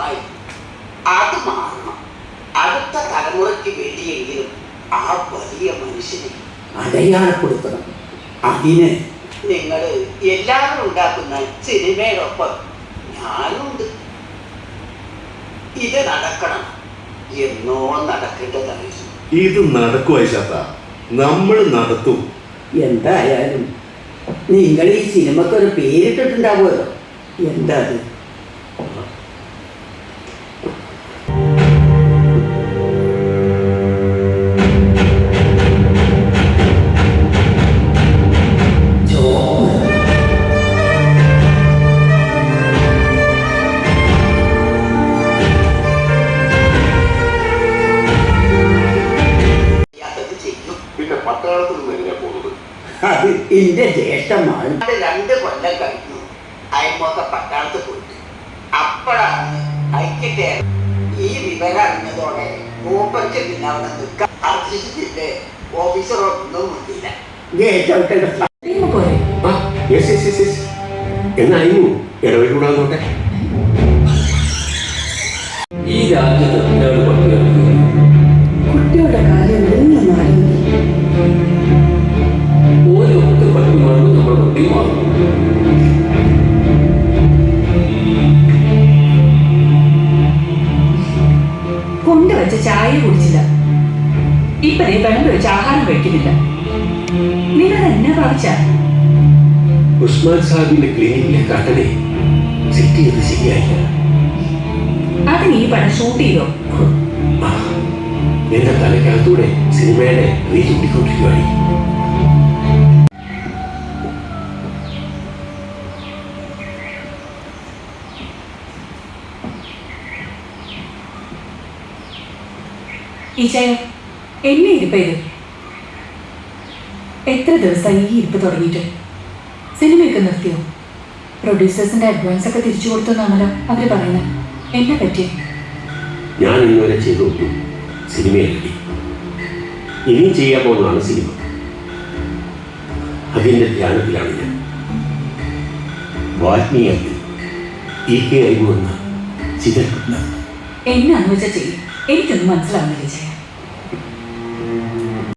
വർഷമായി അത് മാറണം. അടുത്ത തലമുറയ്ക്ക് വേണ്ടിയെങ്കിലും ആ വലിയ മനുഷ്യനെ അടയാളപ്പെടുത്തണം. അതിന് നിങ്ങൾ എല്ലാവരും ഉണ്ടാക്കുന്ന സിനിമയോടൊപ്പം ഞാനുണ്ട്. ഇത് നടക്കണം എന്നോ നടക്കേണ്ടതായിരുന്നു. ഇത് നടക്കും ഐശാത്ത നമ്മൾ നടത്തും. എന്തായാലും നിങ്ങൾ ഈ സിനിമക്ക് ഒരു പേരിട്ടിട്ടുണ്ടാവുമല്ലോ. എന്താ അത്? അത് എന്റെ ജ്യേഷ്ഠമാണ് രണ്ട് കൊല്ലം കഴിഞ്ഞു. അയൽമൊക്കെ പട്ടാളത്ത് പോയിട്ട്. അപ്പോഴാണ് ഐക്യത്തെ ഈ വിവരം അറിഞ്ഞതോടെ മൂപ്പർക്ക് പിന്നെ അവിടെ നിൽക്കാൻ അർജിച്ചിട്ടില്ലേ? യെസ് യെസ് യെസ് എന്നായിരുന്നു ഇടവഴികൂടാന്നോട്ടെ ചായ കുടിച്ചില്ല. ഇപ്പനെ വെള്ളം വെച്ച് ആഹാരം കഴിക്കുന്നില്ല. നിങ്ങൾ എന്നെ ഭാവിച്ച? ഉസ്മാൻ സാഹിബിന്റെ ക്ലിനിക്കിലെ കട്ടനെ സെറ്റ് ചെയ്ത് ശരിയായില്ല. അത് നീ പണം ഷൂട്ട് ചെയ്തോ? നിന്റെ എന്റെ തലക്കകത്തൂടെ സിനിമയുടെ റീച്ച് കൂടിക്കൊണ്ടിരിക്കുകയാണ് ഈച്ചായ എന്നെ ഇരിപ്പ ഇത് എത്ര ദിവസമായി ഈ ഇരിപ്പ് തുടങ്ങിയിട്ട്? സിനിമയൊക്കെ നിർത്തിയോ? പ്രൊഡ്യൂസേഴ്സിന്റെ അഡ്വാൻസ് ഒക്കെ തിരിച്ചു കൊടുത്തു എന്നാണല്ലോ അവർ പറയുന്നത്. എന്നെ പറ്റി ഞാൻ ഇന്നുവരെ ചെയ്തു സിനിമയല്ലേ ഇനിയും ചെയ്യാൻ പോകുന്നതാണ് സിനിമ. അതിന്റെ ധ്യാനത്തിലാണ് ഞാൻ. വാത്മീയ ഇ കെ അറിവ് എന്ന എന്നെ അനുവദിച്ച ചെയ്യും. എനിക്കൊന്നും മനസ്സിലാവുന്നില്ല ഈച്ചായ